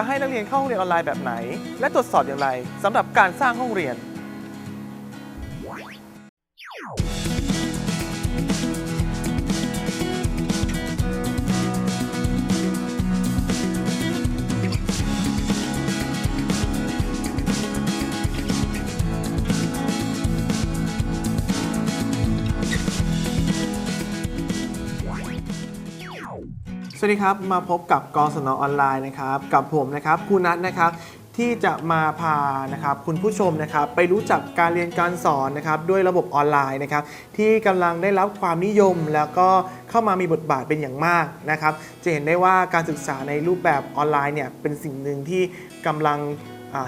จะให้นักเรียนเข้าห้องเรียนออนไลน์แบบไหน และตรวจสอบอย่างไรสำหรับการสร้างห้องเรียน สวัสดีครับ มาพบกับกศนออนไลน์นะครับ กับผมนะครับครูนัทนะครับที่จะมาพานะครับคุณผู้ชมนะครับไปรู้จักการเรียนการสอนนะครับด้วยระบบออนไลน์นะครับที่กำลังได้รับความนิยมแล้วก็เข้ามามีบทบาทเป็นอย่างมากนะครับ จะเห็นได้ว่าการศึกษาในรูปแบบออนไลน์เนี่ยเป็นสิ่งหนึ่งที่กำลัง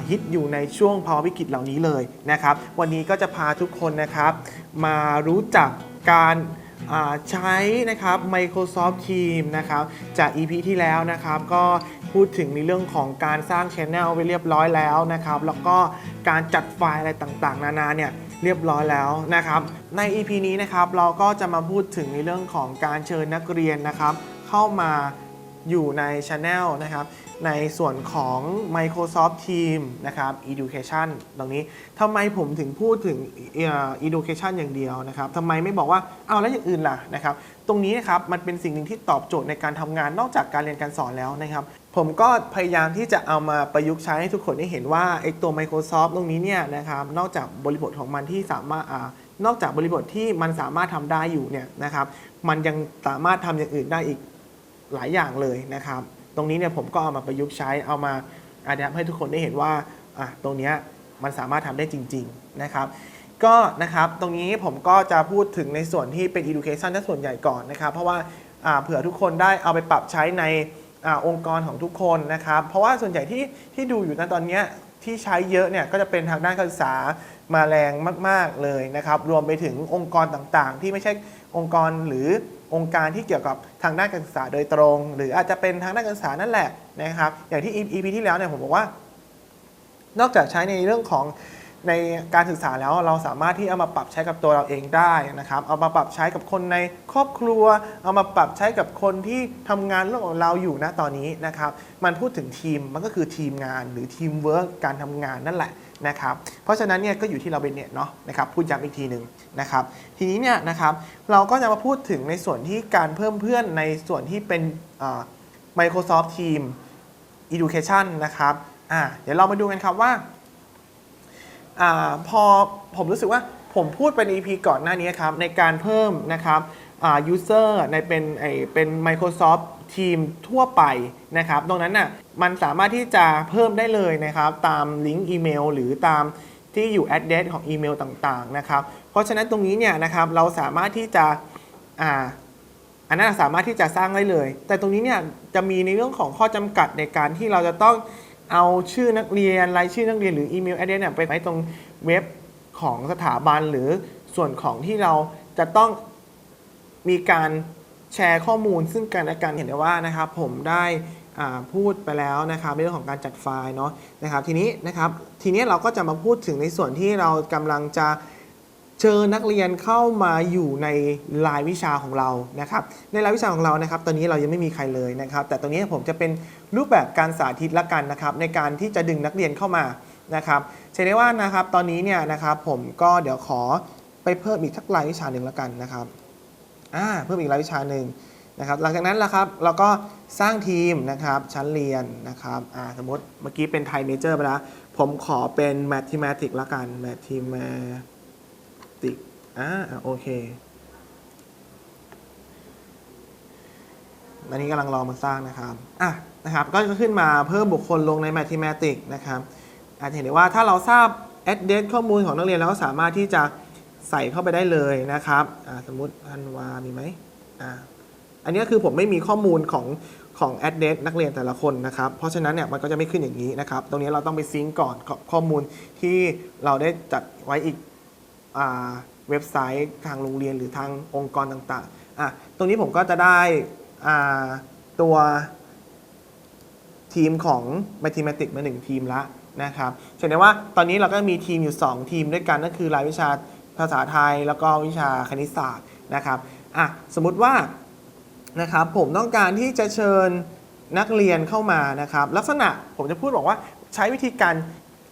ฮิตอยู่ในช่วงภาวะวิกฤตเหล่านี้เลยนะครับ วันนี้ก็จะพาทุกคนนะครับมารู้จักการ ใช้นะครับ Microsoft Teams นะครับ จาก EP ที่แล้วนะครับ ก็พูดถึงในเรื่องของการสร้าง Channel ไปเรียบร้อยแล้วนะครับ แล้วก็การจัดไฟล์อะไรต่างๆ นานาเนี่ยเรียบร้อยแล้วนะครับ ใน EP นี้นะครับเราก็จะมาพูดถึงในเรื่องของการเชิญนักเรียนนะครับ เข้ามา อยู่ใน Channel นะครับ ในส่วนของ Microsoft Teams นะครับ Education ตรงนี้ทำไมผมถึงพูดถึง Education อย่างเดียวนะครับทำไมไม่บอกว่าเอาแล้วอย่างอื่นล่ะนะครับ ตรงนี้นะครับมันเป็นสิ่งหนึ่งที่ตอบโจทย์ในการทำงานนอกจากการเรียนการสอนแล้วนะครับ ผมก็พยายามที่จะเอามาประยุกต์ใช้ให้ทุกคนได้เห็นว่าไอ้ตัว Microsoft ตรงนี้เนี่ยนะครับ นอกจากบริบทของมันที่สามารถนอกจากบริบทที่มันสามารถทำได้อยู่เนี่ยนะครับ มันยังสามารถทำอย่างอื่นได้อีก หลายอย่างเลยนะครับ ตรงนี้เนี่ยผมก็เอามาประยุกต์ใช้เอามาอาดัให้ทุกคนได้เห็นว่าอะตรงนี้มันสามารถทำได้จริง ๆนะครับ ก็นะครับตรงนี้ผมก็จะพูดถึงในส่วนที่เป็น education ถ้าส่วนใหญ่ก่อนนะครับ เพราะว่าอ่าเผื่อทุกคนได้เอาไปปรับใช้ในอาองค์กรของทุกคนนะครับ เพราะว่าส่วนใหญ่ที่ที่ดูอยู่ณตอนนี้ที่ใช้เยอะเนี่ยก็จะเป็นทางด้านการศึกษามาแรงมาก ๆเลยนะครับ รวมไปถึงองค์กรต่างๆ ที่ไม่ใช่องค์กรหรือ องค์การที่เกี่ยวกับทางด้านการศึกษาโดยตรง หรืออาจจะเป็นทางด้านการศึกษานั่นแหละนะครับ อย่างที่ EP ที่แล้วเนี่ยผมบอกว่า นอกจากใช้ในเรื่องของ ในการศึกษาแล้วเราสามารถที่เอามาปรับใช้กับตัวเราเองได้นะครับ เอามาปรับใช้กับคนในครอบครัว เอามาปรับใช้กับคนที่ทำงานร่วมกับเราอยู่ณตอนนี้นะครับ มันพูดถึงทีมมันก็คือทีมงานหรือทีมเวิร์กการทำงานนั่นแหละนะครับ เพราะฉะนั้นเนี่ยก็อยู่ที่เราเป็นเนี่ยเนาะนะครับพูดย้ำอีกทีหนึ่งนะครับ ทีนี้เนี่ยนะครับเราก็จะมาพูดถึงในส่วนที่การเพิ่มเพื่อนในส่วนที่เป็น Microsoft Team Education นะครับอ่าเดี๋ยวเรามาดูกันครับว่า อพอผมรู้สึกว่าผมพูดไปใน EP ก่อนหน้านี้ครับ ในการเพิ่มนะครับอ่า user ในเป็นไอเป็น Microsoft Team ทั่วไปนะครับ ตรงนั้นน่ะมันสามารถที่จะเพิ่มได้เลยนะครับ ตามลิงก์อีเมลหรือตามที่อยู่ address ของอีเมลต่างๆนะครับ เพราะฉะนั้นตรงนี้เนี่ยนะครับเราสามารถที่จะอ่าอันนั้นสามารถที่จะสร้างได้เลย แต่ตรงนี้เนี่ยจะมีในเรื่องของข้อจำกัดในการที่เราจะต้อง เอาชื่อนักเรียนรายชื่อนักเรียนหรืออีเมลแอดเดรสเนี่ยไปไว้ตรงเว็บของสถาบันหรือส่วนของที่เราจะต้องมีการแชร์ข้อมูล ซึ่งกันและกันเห็นได้ว่านะครับ ผมได้พูดไปแล้วนะครับในเรื่องของการจัดไฟล์เนาะนะครับ ทีนี้นะครับทีนี้เราก็จะมาพูดถึงในส่วนที่เรากำลังจะ เชิญนักเรียนเข้ามาอยู่ในรายวิชาของเรานะครับ ในรายวิชาของเรานะครับ ตอนนี้เรายังไม่มีใครเลยนะครับ แต่ตรงนี้ผมจะเป็นรูปแบบการสาธิตละกันนะครับ ในการที่จะดึงนักเรียนเข้ามานะครับเช่นได้ว่านะครับ ตอนนี้เนี่ยนะครับ ผมก็เดี๋ยวขอไปเพิ่มอีกทักรายวิชาหนึ่งละกันนะครับอ่าเพิ่มอีกรายวิชาหนึ่งนะครับ หลังจากนั้นละครับเราก็สร้างทีมนะครับชั้นเรียนนะครับอ่าสมมติเมื่อกี้เป็นไทยเมเจอร์ไปแล้วผมขอเป็น Mathematics ละกัน Mathematics อ่าอ่าโอเค อันนี้กำลังรอมาสร้างนะครับ อะ นะครับ ก็จะขึ้นมาเพิ่มบุคคลลงใน Mathematics นะครับ อาจจะเห็นได้ว่าถ้าเราทราบ address ข้อมูลของนักเรียนแล้วก็สามารถที่จะใส่เข้าไปได้เลยนะครับ อ่า สมมติอันวา มีไหมอ่า อันนี้คือผมไม่มีข้อมูลของของ address นักเรียนแต่ละคนนะครับ เพราะฉะนั้นเนี่ยมันก็จะไม่ขึ้นอย่างนี้นะครับ ตรงนี้เราต้องไปซิงก์ก่อนข้อมูลที่เราได้จัดไว้อีก เว็บไซต์ทางโรงเรียนหรือทางองค์กรต่างๆอะตรงนี้ผมก็จะได้ตัวทีมของ Mathematics มาหนึ่งทีมละนะครับเห็นได้ว่าตอนนี้เราก็มีทีมอยู่ 2 ทีมด้วยกันก็คือรายวิชาภาษาไทยแล้วก็วิชาคณิตศาสตร์นะครับอะสมมุติว่านะครับผมต้องการที่จะเชิญนักเรียนเข้ามานะครับ ลักษณะผมจะพูดบอกว่าใช้วิธีการ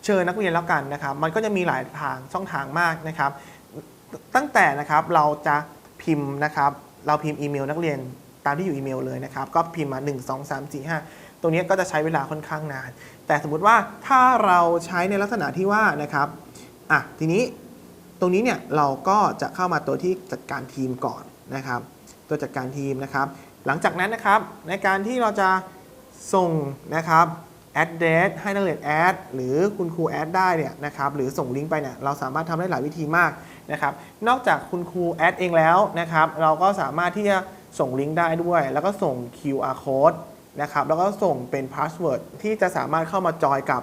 เชิญนักเรียนแล้วกันนะครับ มันก็จะมีหลายทางช่องทางมากนะครับ ตั้งแต่นะครับเราจะพิมพ์นะครับ เราพิมพ์อีเมลนักเรียนตามที่อยู่อีเมลเลยนะครับ ก็พิมพ์มา 1 2 3 4 5 ตรงนี้ก็จะใช้เวลาค่อนข้างนาน แต่สมมุติว่าถ้าเราใช้ในลักษณะที่ว่านะครับอะทีนี้ตรงนี้เนี่ยเราก็จะเข้ามาตัวที่จัดการทีมก่อนนะครับ ตัวจัดการทีมนะครับ หลังจากนั้นนะครับในการที่เราจะส่งนะครับ address ให้นักเรียน add หรือคุณครู add ได้เนี่ยนะครับหรือส่งลิงก์ไปเนี่ยเราสามารถทำได้หลายวิธีมากนะครับนอกจากคุณครู add เองแล้วนะครับเราก็สามารถที่จะส่งลิงก์ได้ด้วย แล้วก็ส่ง QR code นะครับแล้วก็ส่งเป็น password ที่จะสามารถเข้ามาจอยกับ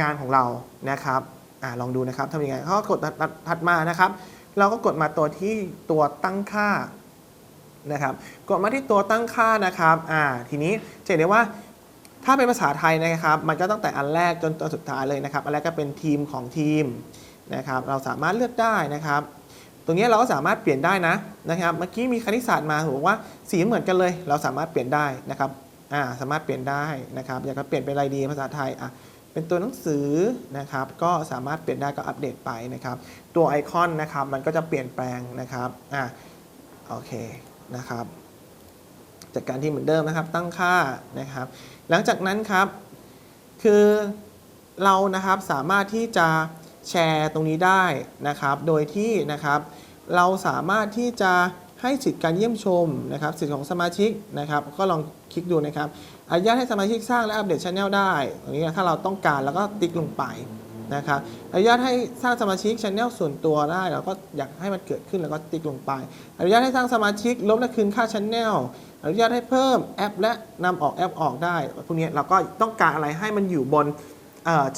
งานของเรานะครับอลองดูนะครับทำยังไงเขาก็กดถัดถัดมานะครับ เราก็กดมาตัวที่ตัวตั้งค่านะครับกดมาที่ตัวตั้งค่านะครับอ่าทีนี้จะเห็นได้ว่า ถ้าเป็นภาษาไทยนะครับ มันก็ตั้งแต่อันแรกจนตัวสุดท้ายเลยนะครับ อันแรกก็เป็นทีมของทีมนะครับ เราสามารถเลือกได้นะครับ ตรงนี้เราก็สามารถเปลี่ยนได้นะนะครับ เมื่อกี้มีคณิตศาสตร์มาบอกว่าสีเหมือนกันเลย เราสามารถเปลี่ยนได้นะครับ อ่า สามารถเปลี่ยนได้นะครับ อยากจะเปลี่ยนเป็นอะไรดีภาษาไทย อะ เป็นตัวหนังสือนะครับ ก็สามารถเปลี่ยนได้ก็อัปเดตไปนะครับ ตัวไอคอนนะครับ มันก็จะเปลี่ยนแปลงนะครับ อะ โอเคนะครับจัดการที่เหมือนเดิมนะครับ ตั้งค่านะครับ หลังจากนั้นครับ คือเรานะครับสามารถที่จะแชร์ตรงนี้ได้นะครับ โดยที่นะครับ เราสามารถที่จะให้สิทธิ์การเยี่ยมชมนะครับสิทธิ์ของสมาชิกนะครับ ก็ลองคลิกดูนะครับอนุญาตให้สมาชิกสร้างและอัปเดตช anel ได้ตรงนี้ถ้าเราต้องการแล้วก็ติ๊กลงไปนะครับอนุญาตให้สร้างสมาชิกช anel ส่วนตัวได้เราก็อยากให้มันเกิดขึ้นแล้วก็ติ๊กลงไป อนุญาตให้สร้างสมาชิกลบและคืนค่าช anel อนุญาตให้เพิ่มแอปและนำออกแอปออกได้พวกนี้เราก็ต้องการอะไรให้มันอยู่บน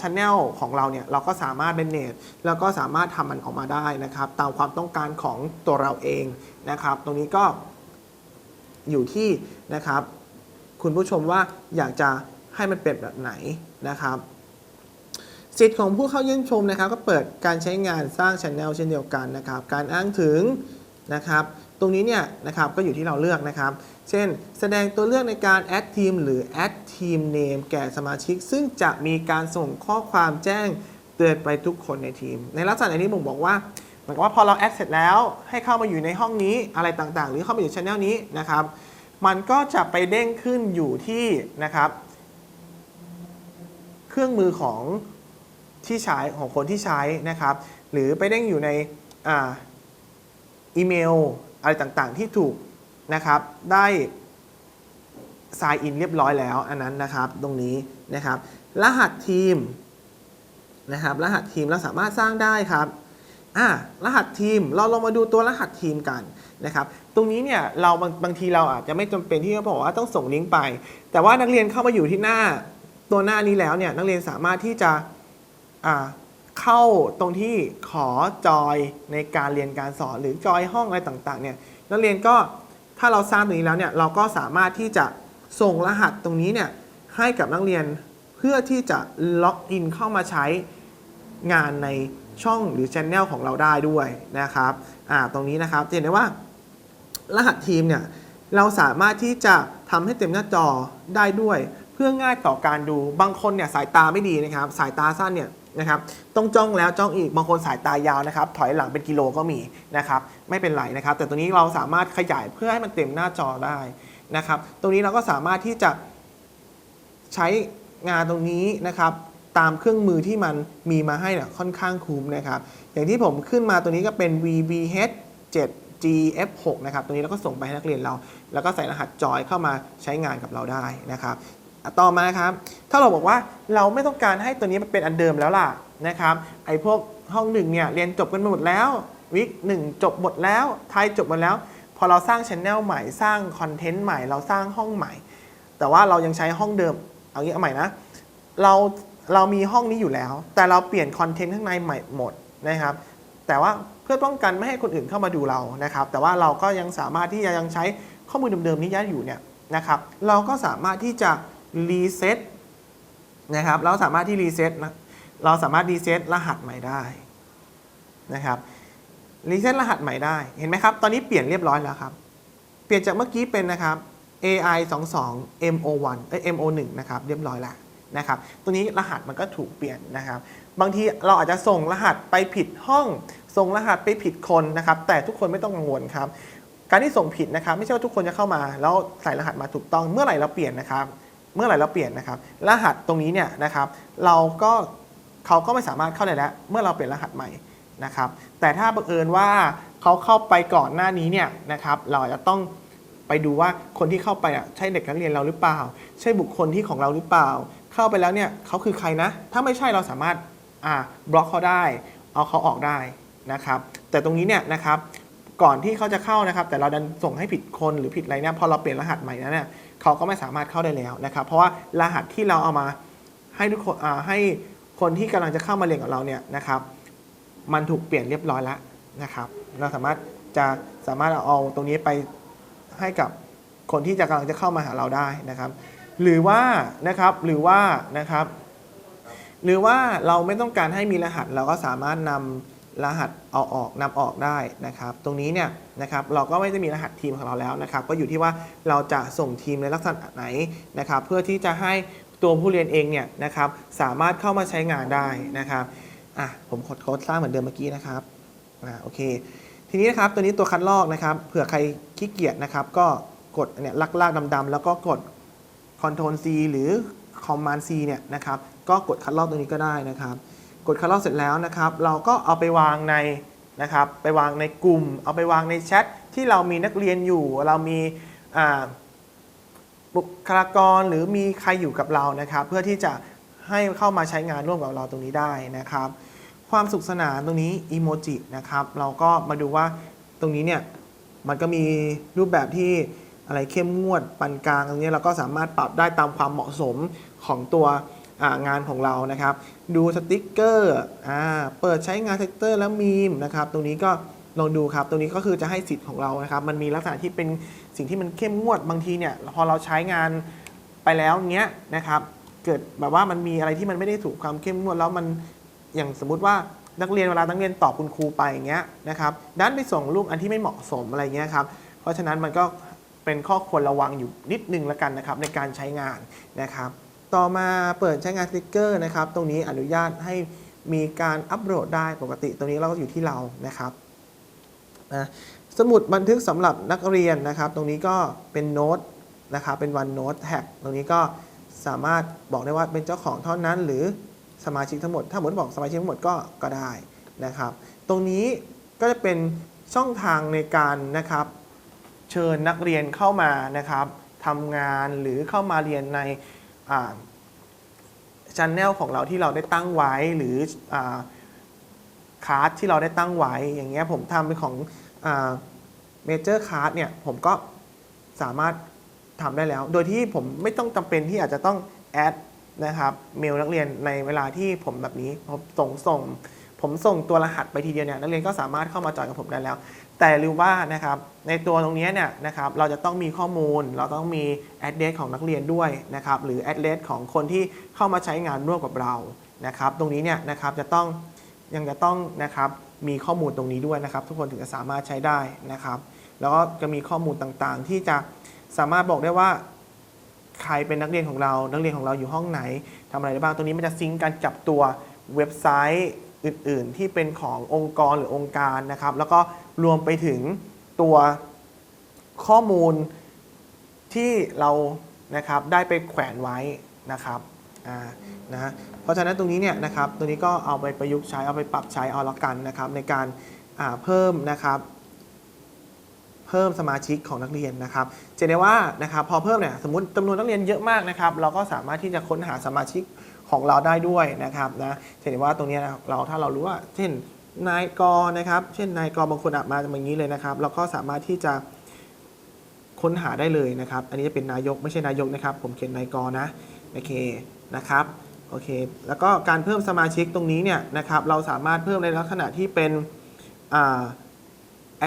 ชันแนลของเราเนี่ยเราก็สามารถเป็นเนตแล้วก็สามารถทำมันออกมาได้นะครับ ตามความต้องการของตัวเราเองนะครับ ตรงนี้ก็อยู่ที่นะครับ คุณผู้ชมว่าอยากจะให้มันเป็นแบบไหนนะครับสิทธิ์ของผู้เข้าเยี่ยมชมนะครับ ก็เปิดการใช้งานสร้างช anel เช่นเดียวกันนะครับ การอ้างถึงนะครับ ตรงนี้เนี่ยนะครับก็อยู่ที่เราเลือกนะครับ เช่น แสดงตัวเลือกในการ add team หรือ add team name แก่สมาชิก ซึ่งจะมีการส่งข้อความแจ้งเตือนไปทุกคนในทีม ในลักษณะนี้ผมบอกว่าเหมือนว่าพอเรา add เสร็จแล้วให้เข้ามาอยู่ในห้องนี้อะไรต่างๆ หรือเข้ามาอยู่ช anel นี้นะครับ มันก็จะไปเด้งขึ้นอยู่ที่นะครับ เครื่องมือของที่ใช้ของคนที่ใช้นะครับ หรือไปเด้งอยู่ในออีเมล อะไรต่างๆ ที่ถูก นะครับ ได้ sign in เรียบร้อยแล้วอันนั้นนะครับตรงนี้นะครับ รหัสทีมนะครับรหัสทีมเราสามารถสร้างได้ครับอ่ารหัสทีมเราลองมาดูตัวรหัสทีมกันนะครับตรงนี้เนี่ยเราบางบางทีเราอาจจะไม่จำเป็นที่จะบอกว่าต้องส่งลิงก์ไป แต่ว่านักเรียนเข้ามาอยู่ที่หน้าตัวหน้านี้แล้วเนี่ยนักเรียนสามารถที่จะอ่าเข้าตรงที่ขอจอยในการเรียนการสอนหรือจอยห้องอะไรต่างๆเนี่ยนักเรียนก็ ถ้าเราสร้างตรงนี้แล้วเนี่ยเราก็สามารถที่จะส่งรหัสตรงนี้เนี่ยให้กับนักเรียนเพื่อที่จะล็อกอินเข้ามาใช้งานในช่องหรือช anel ของเราได้ด้วยนะครับอ่าตรงนี้นะครับจะเห็นได้ว่ารหัสทีมเนี่ยเราสามารถที่จะทำให้เต็มหน้าจอได้ด้วย เพื่อง่ายต่อการดูบางคนเนี่ยสายตาไม่ดีนะครับ สายตาสั้นเนี่ย นะครับต้องจ้องแล้วจ้องอีกบางคนสายตายาวนะครับถอยหลังเป็นกิโลก็มีนะครับไม่เป็นไรนะครับ แต่ตัวนี้เราสามารถขยายเพื่อให้มันเต็มหน้าจอได้นะครับ ตรงนี้เราก็สามารถที่จะใช้งานตรงนี้นะครับตามเครื่องมือที่มันมีมาให้เนี่ยค่อนข้างคุ้มนะครับ อย่างที่ผมขึ้นมาตัวนี้ก็เป็น VBH 7 GF6 นะครับ ตัวนี้เราก็ส่งไปให้นักเรียนเรา แล้วก็ใส่รหัสจอยเข้ามาใช้งานกับเราได้นะครับ ต่อมาครับ ถ้าเราบอกว่าเราไม่ต้องการให้ตัวนี้มันเป็นอันเดิมแล้วล่ะนะครับไอ้พวกห้องหนึ่งเนี่ยเรียนจบกันหมดแล้ววิกหนึ่งจบหมดแล้วไทยจบหมดแล้ว พอเราสร้างช anel ใหม่สร้างคอนเทนต์ใหม่เราสร้างห้องใหม่ แต่ว่าเรายังใช้ห้องเดิมเอางี้เอาใหม่นะเราเรามีห้องนี้อยู่แล้ว แต่เราเปลี่ยนคอนเทนต์ข้างในใหม่หมดนะครับ แต่ว่าเพื่อป้องกันไม่ให้คนอื่นเข้ามาดูเรานะครับ แต่ว่าเราก็ยังสามารถที่จะยังใช้ข้อมูลเดิมๆนี้ยัดอยู่เนี่ยนะครับ เราก็สามารถที่จะ รีเซ็ตนะครับเราสามารถที่รีเซ็ตเราสามารถรีเซ็ตรหัสใหม่ได้นะครับรีเซ็ตรหัสใหม่ได้เห็นไหมครับ ตอนนี้เปลี่ยนเรียบร้อยแล้วครับ เปลี่ยนจากเมื่อกี้เป็นนะครับ AI 22 MO1 เอ้ย MO1 นะครับเรียบร้อยแล้วนะครับตัวนี้รหัสมันก็ถูกเปลี่ยนนะครับ บางทีเราอาจจะส่งรหัสไปผิดห้อง ส่งรหัสไปผิดคนนะครับ แต่ทุกคนไม่ต้องกังวลครับ การที่ส่งผิดนะครับ ไม่ใช่ว่าทุกคนจะเข้ามา แล้วใส่รหัสมาถูกต้องเมื่อไหร่เราเปลี่ยนนะครับ เมื่อไหร่เราเปลี่ยนนะครับ รหัสตรงนี้เนี่ยนะครับ เราก็เขาก็ไม่สามารถเข้าได้แล้ว เมื่อเราเปลี่ยนรหัสใหม่นะครับ แต่ถ้าบังเอิญว่าเขาเข้าไปก่อนหน้านี้เนี่ยนะครับ เราอาจจะต้องไปดูว่าคนที่เข้าไปอะใช่เด็กนักเรียนเราหรือเปล่า ใช่บุคคลที่ของเราหรือเปล่า เข้าไปแล้วเนี่ยเขาคือใครนะ ถ้าไม่ใช่เราสามารถอ่าบล็อกเขาได้ เอาเขาออกได้นะครับ แต่ตรงนี้เนี่ยนะครับก่อนที่เขาจะเข้านะครับ แต่เราดันส่งให้ผิดคนหรือผิดอะไรเนี่ยพอเราเปลี่ยนรหัสใหม่แล้วเนี่ย เขาก็ไม่สามารถเข้าได้แล้วนะครับ เพราะว่ารหัสที่เราเอามาให้ทุกคนอ่าให้คนที่กำลังจะเข้ามาเรียนกับเราเนี่ยนะครับ มันถูกเปลี่ยนเรียบร้อยแล้วนะครับ เราสามารถจะสามารถเอาตรงนี้ไปให้กับคนที่จะกำลังจะเข้ามาหาเราได้นะครับ หรือว่านะครับหรือว่านะครับ หรือว่าเราไม่ต้องการให้มีรหัสเราก็สามารถนำ รหัสเอาออกนำออกได้นะครับ ตรงนี้เนี่ยนะครับเราก็ไม่ได้มีรหัสทีมของเราแล้วนะครับ ก็อยู่ที่ว่าเราจะส่งทีมในลักษณะไหนนะครับ เพื่อที่จะให้ตัวผู้เรียนเองเนี่ยนะครับ สามารถเข้ามาใช้งานได้นะครับอะผมกดโค้ดสร้างเหมือนเดิมเมื่อกี้นะครับอ่าโอเค ทีนี้นะครับตัวนี้ตัวคัดลอกนะครับเผื่อใครขี้เกียจนะครับ ก็กดเนี่ยลากๆดำๆแล้วก็กด Ctrl C หรือ Command C เนี่ยนะครับ ก็กดคัดลอกตัวนี้ก็ได้นะครับ กดคัดลอกเสร็จแล้วนะครับ เราก็เอาไปวางในนะครับไปวางในกลุ่ม เอาไปวางในแชทที่เรามีนักเรียนอยู่ เรามีบุคลากรหรือมีใครอยู่กับเรานะครับ เพื่อที่จะให้เข้ามาใช้งานร่วมกับเราตรงนี้ได้นะครับ ความสุขสนานตรงนี้อีโมจินะครับเราก็มาดูว่าตรงนี้เนี่ยมันก็มีรูปแบบที่อะไรเข้มงวดปานกลางตรงนี้เราก็สามารถปรับได้ตามความเหมาะสมของตัว งานของเรานะครับ ดูสติกเกอร์อ่าเปิดใช้งานสติกเกอร์แล้วมีมนะครับ ตรงนี้ก็ลองดูครับตรงนี้ก็คือจะให้สิทธิ์ของเรานะครับ มันมีลักษณะที่เป็นสิ่งที่มันเข้มงวดบางทีเนี่ยพอเราใช้งานไปแล้วเงี้ยนะครับ เกิดแบบว่ามันมีอะไรที่มันไม่ได้ถูกความเข้มงวดแล้วมันอย่างสมมุติว่านักเรียนเวลานักเรียนตอบคุณครูไปอย่างเงี้ยนะครับด้านไปส่งรูปอันที่ไม่เหมาะสมอะไรเงี้ยครับเพราะฉะนั้นมันก็เป็นข้อควรระวังอยู่นิดนึงแล้วกันนะครับในการใช้งานนะครับ ต่อมาเปิดใช้งานสติกเกอร์นะครับ ตรงนี้อนุญาตให้มีการอัปโหลดได้ปกติ ตรงนี้เราก็อยู่ที่เรานะครับนะสมุดบันทึกสำหรับนักเรียนนะครับ ตรงนี้ก็เป็นโน้ตนะครับเป็นวันโน้ตแท็กตรงนี้ก็สามารถบอกได้ว่าเป็นเจ้าของเท่านั้น หรือสมาชิกทั้งหมด ถ้าหมดบอกสมาชิกทั้งหมดก็ก็ได้นะครับ ตรงนี้ก็จะเป็นช่องทางในการนะครับ เชิญนักเรียนเข้ามานะครับทำงานหรือเข้ามาเรียนใน ชันแนลของเราที่เราได้ตั้งไว้หรืออาคลาสที่เราได้ตั้งไว้อย่างเงี้ยผมทำเป็นของเมเจอร์คลาสเนี่ยผมก็สามารถทำได้แล้ว โดยที่ผมไม่ต้องจำเป็นที่อาจจะต้องแอดนะครับเมลนักเรียนในเวลาที่ผมแบบนี้ผมส่งส่ง ผมส่งตัวรหัสไปทีเดียวเนี่ยนักเรียนก็สามารถเข้ามาจอยกับผมได้แล้ว แต่รู้ว่านะครับในตัวตรงนี้เนี่ยนะครับเราจะต้องมีข้อมูล เราต้องมี address ของนักเรียนด้วยนะครับหรือ address ของคนที่เข้ามาใช้งานร่วมกับเรานะครับตรงนี้เนี่ยนะครับจะต้องยังจะต้องนะครับมีข้อมูลตรงนี้ด้วยนะครับ ทุกคนถึงจะสามารถใช้ได้นะครับ แล้วก็จะมีข้อมูลต่างๆ ที่จะสามารถบอกได้ว่าใครเป็นนักเรียนของเรา นักเรียนของเราอยู่ห้องไหนทำอะไรได้บ้าง ตรงนี้มันจะซิงก์กันกับตัวเว็บไซต์ อื่น ๆ ที่เป็นขององค์กรหรือองค์การนะครับ แล้วก็รวมไปถึงตัวข้อมูลที่เรานะครับได้ไปแขวนไว้นะครับอ่านะเพราะฉะนั้นตรงนี้เนี่ยนะครับตรงนี้ก็เอาไปประยุกต์ใช้เอาไปปรับใช้เอาละกันนะครับ ในการเพิ่มนะครับ เพิ่มสมาชิกของนักเรียนนะครับจะได้ว่านะครับพอเพิ่มเนี่ยสมมติจำนวนนักเรียนเยอะมากนะครับ เราก็สามารถที่จะค้นหาสมาชิก ของเราได้ด้วยนะครับนะเห็นว่าตรงนี้นะเราถ้าเรารู้ว่า เช่นนายกนะครับ เช่นนายกบางคนอาจมาอย่างนี้เลยนะครับ เราก็สามารถที่จะค้นหาได้เลยนะครับ อันนี้จะเป็นนายกไม่ใช่นายกนะครับ ผมเขียนนายกนะโอเคนะครับโอเค แล้วก็การเพิ่มสมาชิกตรงนี้เนี่ยนะครับ เราสามารถเพิ่มในลักษณะที่เป็นอ่า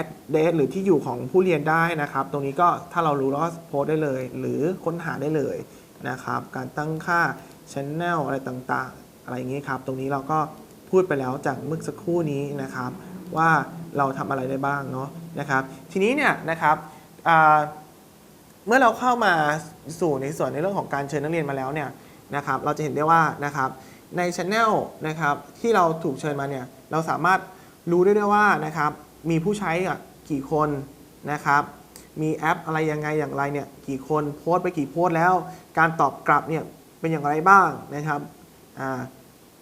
address หรือที่อยู่ของผู้เรียนได้นะครับ ตรงนี้ก็ถ้าเรารู้แล้วก็โพสได้เลย หรือค้นหาได้เลยนะครับ การตั้งค่า channel อะไรต่างๆ อะไรอย่างนี้ครับ ตรงนี้เราก็พูดไปแล้วจากเมื่อสักครู่นี้นะครับ ว่าเราทำอะไรได้บ้างเนาะนะครับ ทีนี้เนี่ยนะครับเมื่อเราเข้ามาสู่ในส่วนในเรื่องของการเชิญนักเรียนมาแล้วเนี่ยนะครับ เราจะเห็นได้ว่านะครับใน channel นะครับที่เราถูกเชิญมาเนี่ยเราสามารถรู้ได้ด้วยว่านะครับมีผู้ใช้กี่คนนะครับ มีแอปอะไรยังไงอย่างไรเนี่ยกี่คนโพสต์ไปกี่โพสต์แล้ว การตอบกลับเนี่ย เป็นอย่างไรบ้างนะครับ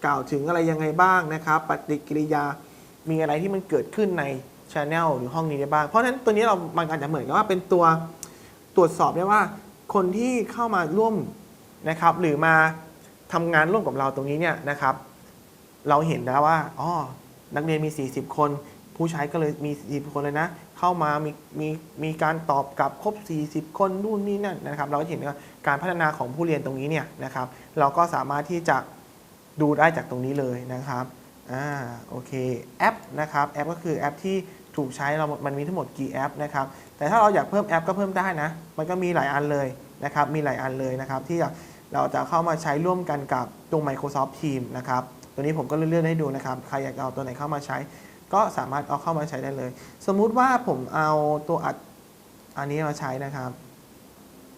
กล่าวถึงอะไรยังไงบ้างนะครับปฏิกิริยามีอะไรที่มันเกิดขึ้นในช anel หรือห้องนี้ได้บ้าง เพราะฉะนั้นตัวนี้เรามันอาจจะเหมือนกับว่าเป็นตัวตรวจสอบได้ว่า คนที่เข้ามาร่วมนะครับ หรือมาทำงานร่วมกับเราตรงนี้เนี่ยนะครับ เราเห็นแล้วว่าอ๋อนักเรียนมี 40 คน ผู้ใช้ก็เลยมี 40 คนเลยนะ เข้ามามีมีมีการตอบกลับครบ 40 คนนู่นนี่นั่นนะครับ เราก็เห็นว่าการพัฒนาของผู้เรียนตรงนี้เนี่ยนะครับ เราก็สามารถที่จะดูได้จากตรงนี้เลยนะครับอ่าโอเคแอปนะครับแอปก็คือแอปที่ถูกใช้เรา มันมีทั้งหมดกี่แอปนะครับ แต่ถ้าเราอยากเพิ่มแอปก็เพิ่มได้นะ มันก็มีหลายอันเลยนะครับ มีหลายอันเลยนะครับ ที่เราจะเข้ามาใช้ร่วมกันกับตรง Microsoft Teams นะครับ ตัวนี้ผมก็เลื่อนๆให้ดูนะครับ ใครอยากเอาตัวไหนเข้ามาใช้ ก็สามารถเอาเข้ามาใช้ได้เลย สมมุติว่าผมเอาตัวอัดอันนี้มาใช้นะครับ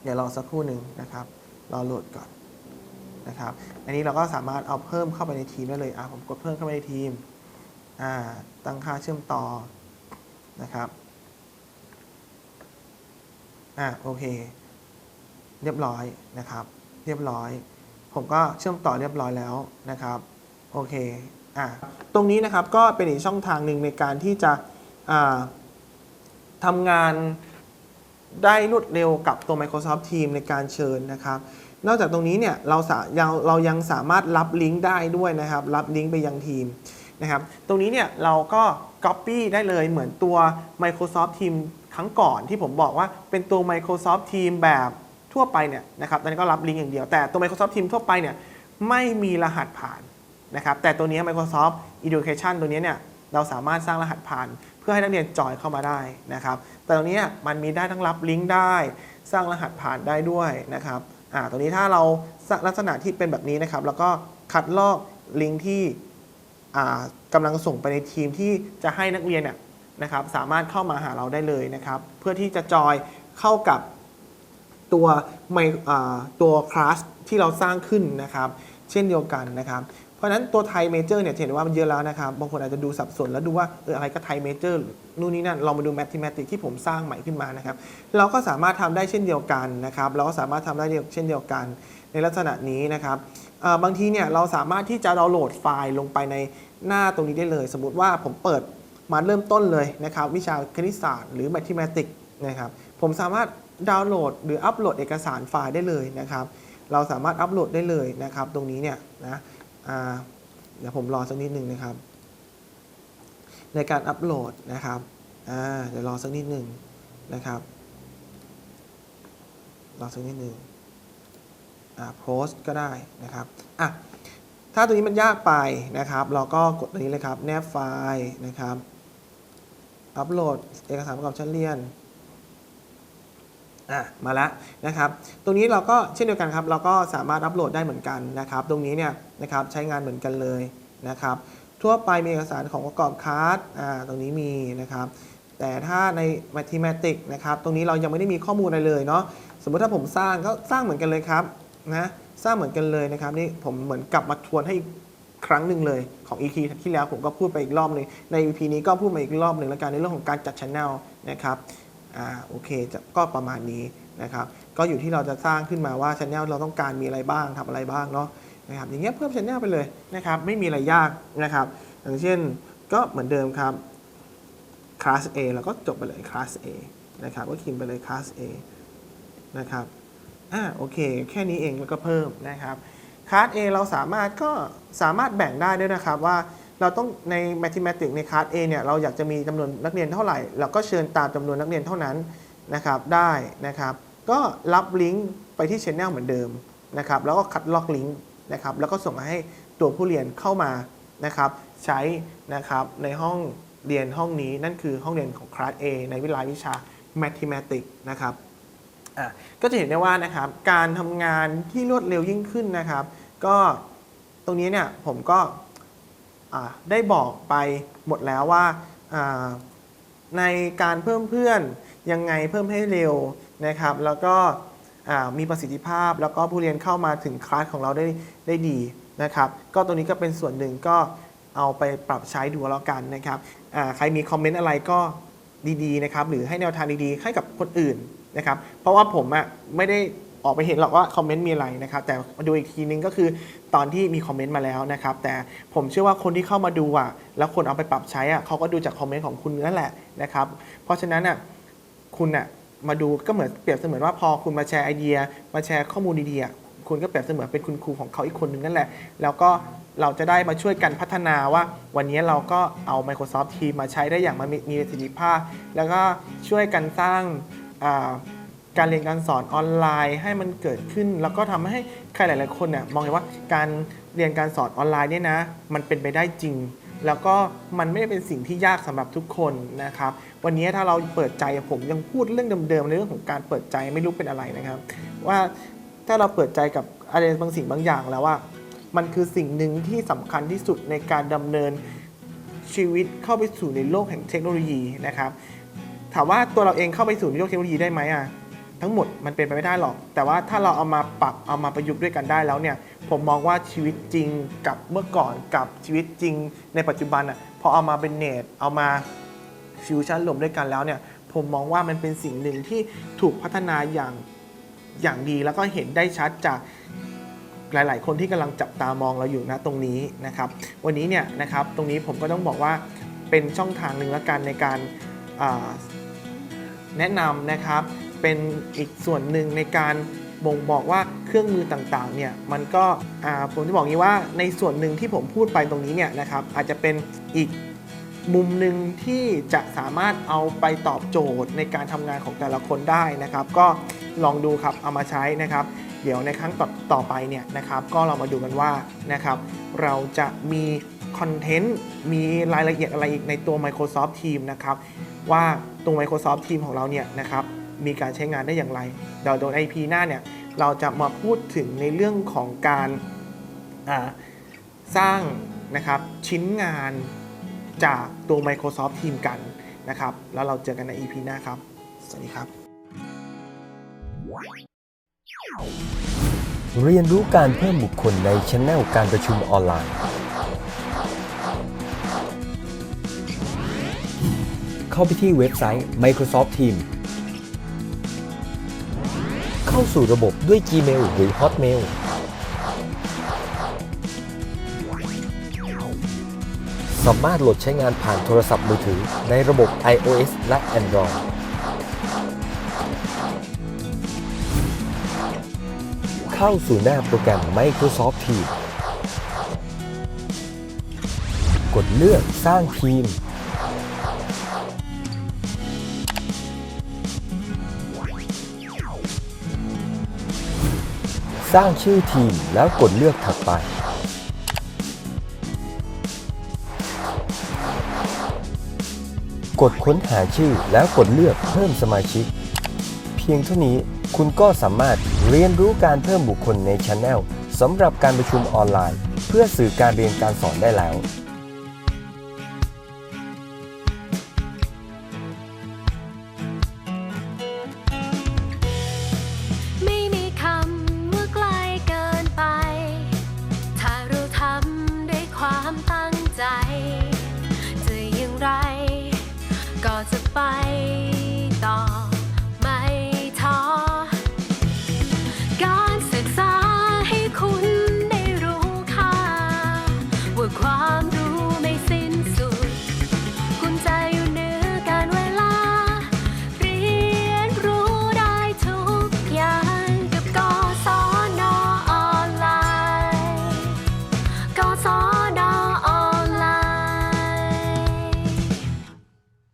เดี๋ยวรอสักครู่หนึ่งนะครับ รอโหลดก่อนนะครับ อันนี้เราก็สามารถเอาเพิ่มเข้าไปในทีมได้เลย อะผมกดเพิ่มเข้าไปในทีม อ่า ตั้งค่าเชื่อมต่อนะครับ อะโอเค เรียบร้อยนะครับ เรียบร้อย ผมก็เชื่อมต่อเรียบร้อยแล้วนะครับ โอเค อะตรงนี้นะครับก็เป็นอีกช่องทางหนึ่งในการที่จะทำงานได้รวดเร็วกับตัว Microsoft Teams ในการเชิญนะครับ นอกจากตรงนี้เนี่ยเราสาเราเรายังสามารถรับลิงก์ได้ด้วยนะครับ รับลิงก์ไปยังทีมนะครับ ตรงนี้เนี่ยเราก็ Copy ได้เลยเหมือนตัว Microsoft Teams ครั้งก่อนที่ผมบอกว่าเป็นตัว Microsoft Teams แบบทั่วไปเนี่ยนะครับตอนนี้ก็รับลิงก์อย่างเดียว แต่ตัว Microsoft Teams ทั่วไปเนี่ยไม่มีรหัสผ่าน นะครับแต่ตัวนี้ Microsoft Education ตัวนี้เนี่ยเราสามารถสร้างรหัสผ่าน เพื่อให้นักเรียนจอยเข้ามาได้นะครับแต่ตรงนี้มันมีได้ทั้งรับลิงก์ได้ สร้างรหัสผ่านได้ด้วยนะครับอ่าตัวนี้ถ้าเราลักษณะที่เป็นแบบนี้นะครับ แล้วก็คัดลอกลิงก์ที่อ่ากำลังส่งไปในทีมที่จะให้นักเรียนเนี่ยนะครับ สามารถเข้ามาหาเราได้เลยนะครับ เพื่อที่จะจอยเข้ากับตัวไมอ่าตัวคลาสที่เราสร้างขึ้นนะครับ เช่นเดียวกันนะครับ เพราะฉะนั้นตัวไทยเมเจอร์เนี่ยเห็นว่ามันเยอะแล้วนะครับ บางคนอาจจะดูสับสนแล้วดูว่าเอออะไรก็ไทยเมเจอร์นู่นนี่นั่นเรามาดูแมท h มติกที่ผมสร้างใหม่ขึ้นมานะครับ เราก็สามารถทำได้เช่นเดียวกันนะครับ เราก็สามารถทำได้เช่นเดียวกัน ในลักษณะนี้นะครับบางทีเนี่ยเราสามารถที่จะดาวน์โหลดไฟล์ลงไปในหน้าตรงนี้ได้เลย สมมุติว่าผมเปิดมาเริ่มต้นเลยนะครับ วิชาคณิตศาสตร์หรือแมท h มติกนะครับ ผมสามารถดาวน์โหลด หรืออัปโหลดเอกสารไฟล์ได้เลยนะครับ เราสามารถอัปโหลดได้เลยนะครับ ตรงนี้เนี่ยนะ เดี๋ยวผมรอสักนิดหนึ่งนะครับ ในการอัปโหลดนะครับเดี๋ยวรอสักนิดหนึ่งนะครับ รอสักนิดหนึ่งอ่าโพสก็ได้นะครับอะถ้าตัวนี้มันยากไปนะครับ เราก็กดตัวนี้เลยครับ แนบไฟล์นะครับ อัปโหลดเอกสารประกอบชั้นเรียน อะมาแล้วนะครับตรงนี้เราก็เช่นเดียวกันครับ เราก็สามารถอัปโหลดได้เหมือนกันนะครับ ตรงนี้เนี่ยนะครับใช้งานเหมือนกันเลยนะครับ ทั่วไปมีเอกสารของประกอบคาร์ดอ่าตรงนี้มีนะครับ แต่ถ้าใน Mathematics นะครับ ตรงนี้เรายังไม่ได้มีข้อมูลอะไรเลยเนาะสมมติถ้าผมสร้างก็สร้างเหมือนกันเลยครับนะสร้างเหมือนกันเลยนะครับนี่ผมเหมือนกลับมาทวนให้อีกครั้งหนึ่งเลยของ EP ที่แล้วผมก็พูดไปอีกรอบหนึงใน EP นี้ก็พูดมาอีกรอบหนึ่งแล้วกันในเรื่องของการจัด channel นะครับ อ่าโอเคจะก็ประมาณนี้นะครับก็อยู่ที่เราจะสร้างขึ้นมาว่าช anel เราต้องการมีอะไรบ้างทำอะไรบ้างเนาะนะครับอย่างเงี้ยเพิ่มช anel ไปเลยนะครับไม่มีอะไรยากนะครับ อย่างเช่นก็เหมือนเดิมครับ class A แล้วก็จบไปเลย class A นะครับก็คินไปเลย class A นะครับอ่าโอเค แค่นี้เองแล้วก็เพิ่มนะครับ class A เราสามารถก็สามารถแบ่งได้ด้วยนะครับว่า เราต้องใน mathematics ใน class A เนี่ยเราอยากจะมีจำนวนนักเรียนเท่าไหร่ เราก็เชิญตามจำนวนนักเรียนเท่านั้นนะครับได้นะครับ ก็รับลิงก์ไปที่ channel เหมือนเดิมนะครับแล้วก็คัดลอกลิงก์นะครับแล้วก็ส่งมาให้ตัวผู้เรียนเข้ามานะครับใช้นะครับในห้องเรียนห้องนี้นั่นคือห้องเรียนของคลาส A ในวิชาวิชา Mathematics นะครับอะก็จะเห็นได้ว่านะครับการทำงานที่รวดเร็วยิ่งขึ้นนะครับ ก็ตรงนี้เนี่ยผมก็ ได้บอกไปหมดแล้วว่าในการเพิ่มเพื่อนยังไงเพิ่มให้เร็วนะครับ แล้วก็มีประสิทธิภาพแล้วก็ผู้เรียนเข้ามาถึงคลาสของเราได้ได้ดีนะครับ ก็ตรงนี้ก็เป็นส่วนหนึ่งก็เอาไปปรับใช้ดูแล้วกันนะครับใครมีคอมเมนต์อะไรก็ดีๆนะครับหรือให้แนวทางดีๆให้กับคนอื่นนะครับ เพราะว่าผมอะไม่ได้ออกไปเห็นหรอกว่าคอมเมนต์มีอะไรนะครับ แต่มาดูอีกทีนึงก็คือ ตอนที่มีคอมเมนต์มาแล้วนะครับ แต่ผมเชื่อว่าคนที่เข้ามาดูอะแล้วคนเอาไปปรับใช้อะเขาก็ดูจากคอมเมนต์ของคุณนั่นแหละนะครับ เพราะฉะนั้นอะคุณอะมาดูก็เหมือนเปรียบเสมือนว่าพอคุณมาแชร์ไอเดีย มาแชร์ข้อมูลดีๆอะคุณก็เปรียบเสมือนเป็นคุณครูของเขาอีกคนนึงนั่นแหละ แล้วก็เราจะได้มาช่วยกันพัฒนาว่า วันนี้เราก็เอา Microsoft Teams มาใช้ได้อย่างมีประสิทธิภาพ แล้วก็ช่วยกันสร้างอ การเรียนการสอนออนไลน์ให้มันเกิดขึ้น แล้วก็ทำให้ใครหลาย ๆ คนเนี่ยมองเห็นว่าการเรียนการสอนออนไลน์เนี่ยนะ มันเป็นไปได้จริง แล้วก็มันไม่ได้เป็นสิ่งที่ยากสำหรับทุกคนนะครับ วันนี้ถ้าเราเปิดใจผมยังพูดเรื่องเดิมๆในเรื่องของการเปิดใจไม่รู้เป็นอะไรนะครับ ว่าถ้าเราเปิดใจกับอะไรบางสิ่งบางอย่างแล้วว่า มันคือสิ่งหนึ่งที่สำคัญที่สุดในการดำเนินชีวิตเข้าไปสู่ในโลกแห่งเทคโนโลยีนะครับ ถามว่าตัวเราเองเข้าไปสู่ในโลกเทคโนโลยีได้ไหมอะ ทั้งหมดมันเป็นไปไม่ได้หรอก แต่ว่าถ้าเราเอามาปรับเอามาประยุกต์ด้วยกันได้แล้วเนี่ย ผมมองว่าชีวิตจริงกับเมื่อก่อนกับชีวิตจริงในปัจจุบันอะพอเอามาเป็นเนตเอามาฟิวชั่นรวมด้วยกันแล้วเนี่ยผมมองว่ามันเป็นสิ่งหนึ่งที่ถูกพัฒนาอย่างอย่างดีแล้วก็เห็นได้ชัดจากหลาย ๆ คนที่กำลังจับตามองเราอยู่นะตรงนี้นะครับ วันนี้เนี่ยนะครับตรงนี้ผมก็ต้องบอกว่าเป็นช่องทางหนึ่งละกันในการแนะนำนะครับ เป็นอีกส่วนหนึ่งในการบ่งบอกว่าเครื่องมือต่างๆ เนี่ยมันก็ผมจะบอกงี้ว่าในส่วนหนึ่งที่ผมพูดไปตรงนี้เนี่ยนะครับอาจจะเป็นอีกมุมหนึ่งที่จะสามารถเอาไปตอบโจทย์ในการทำงานของแต่ละคนได้นะครับ ก็ลองดูครับเอามาใช้นะครับ เดี๋ยวในครั้งต่อตอไปเนี่ยนะครับ ก็เรามาดูกันว่านะครับ เราจะมีคอนเทนต์มีรายละเอียดอะไรอีกในตัว Microsoft Teams นะครับ ว่าตรง Microsoft Teams ของเราเนี่ยนะครับ มีการใช้งานได้อย่างไรเดี๋ยวโดย IP หน้าเนี่ยเราจะมาพูดถึงในเรื่องของการสร้างนะครับชิ้นงานจากตัว Microsoft Teams กันนะครับ แล้วเราเจอกันใน EP หน้าครับ สวัสดีครับ เรียนรู้การเพิ่มบุคคลในช anel การประชุมออนไลน์ เข้าไปที่เว็บไซต์ Microsoft Teams เข้าสู่ระบบด้วย Gmail หรือ Hotmail สามารถโหลดใช้งานผ่านโทรศัพท์มือถือในระบบ iOS และ Android เข้าสู่หน้าโปรแกรม Microsoft Teams กดเลือกสร้างทีม สร้างชื่อทีมแล้วกดเลือกถัดไป กดค้นหาชื่อแล้วกดเลือกเพิ่มสมาชิก เพียงเท่านี้คุณก็สามารถเรียนรู้การเพิ่มบุคคลในช anel สำหรับการประชุมออนไลน์ เพื่อสื่อการเรียนการสอนได้แล้ว